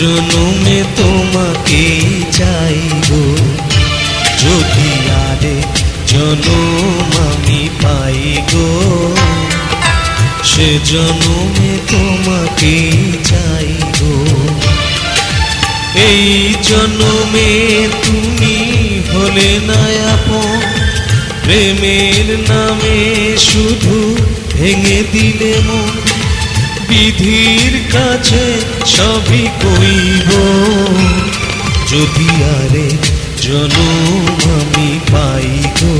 জনমে তোমাকে চাই গো যদি আরে জনম আমি পাই গো সে জনমে তোমাকে চাই গো এই জনমে তুমি হলে না আপন, প্রেমের নামে শুধু ভেঙে দিলে মন। বিধির কাছে সবই কইব। যদি আরে জনম আমি পাই গো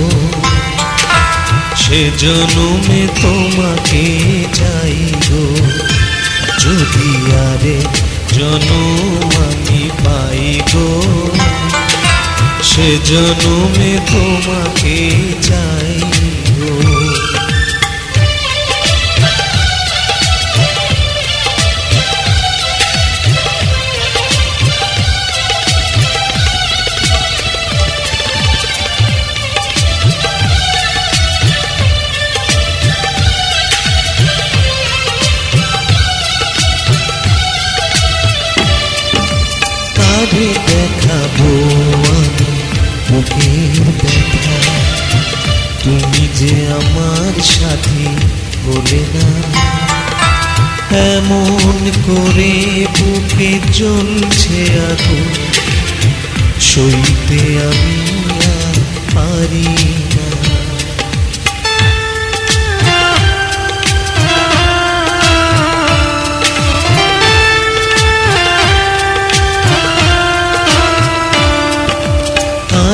সে জনমে তোমাকে চাই গো যদি আরে জনম আমি পাই গো সে জনমে তোমাকে চাই দেখাবো আমি বুকের ব্যথা তুমি যে আমার সাথে, বলে না। এমন করে বুকে জ্বলছে আগুন, সইতে আমি আর পারি।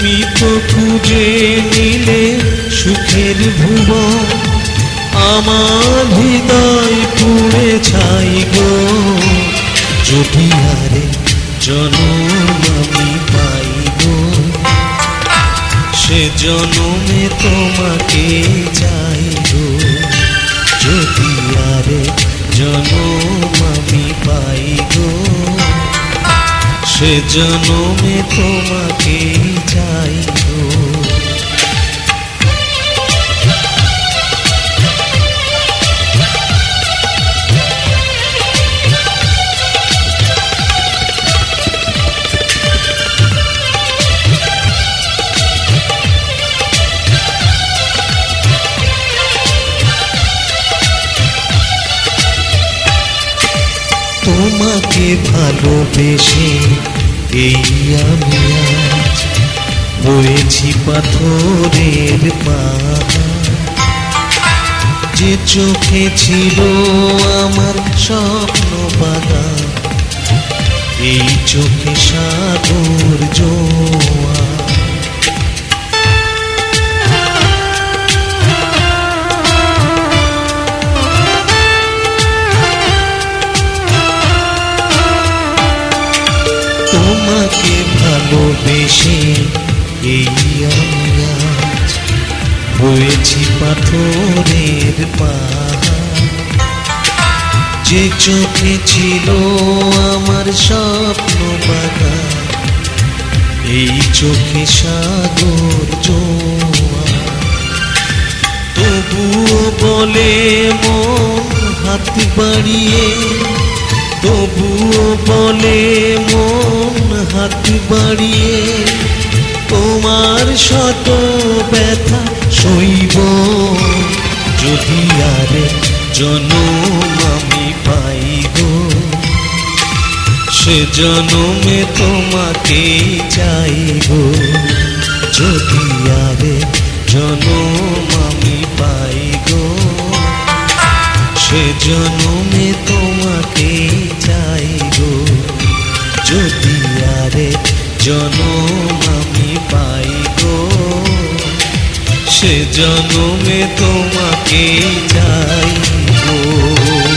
তুমি তো খুঁজে নিলে সুখের ভুবন। আমার হৃদয় পুড়ে ছাই গো। যদি আরে জনম আমি পাই সে জনমে তোমাকে চাই গো। যদি আরে জনম আমি পাই সে জনমে তোমাকে তোমাকে ভালোবেসে এই আমি বয়েছি পাথরের পাহাড়। যে চোখে ছিল আমার স্বপ্ন বাগান এই চোখে সাগর জোয়া ভালোবেসে এই আজ হয়েছি পাথরের যে চোখে ছিল আমার স্বপ্ন বাগান এই চোখে সাগর তবুও বলে মন হাত বাড়িয়ে, তবুও বলে হাত বাড়িয়ে তোমার শত ব্যথা সইব। যদি আরে জনম আমি পাই গো সে জনমে তোমাকে চাইব। যদি আরে জনম আমি পাই গো সে জনমে জনম আমি পাই গো। সে জনমে তোমাকে চাই গো।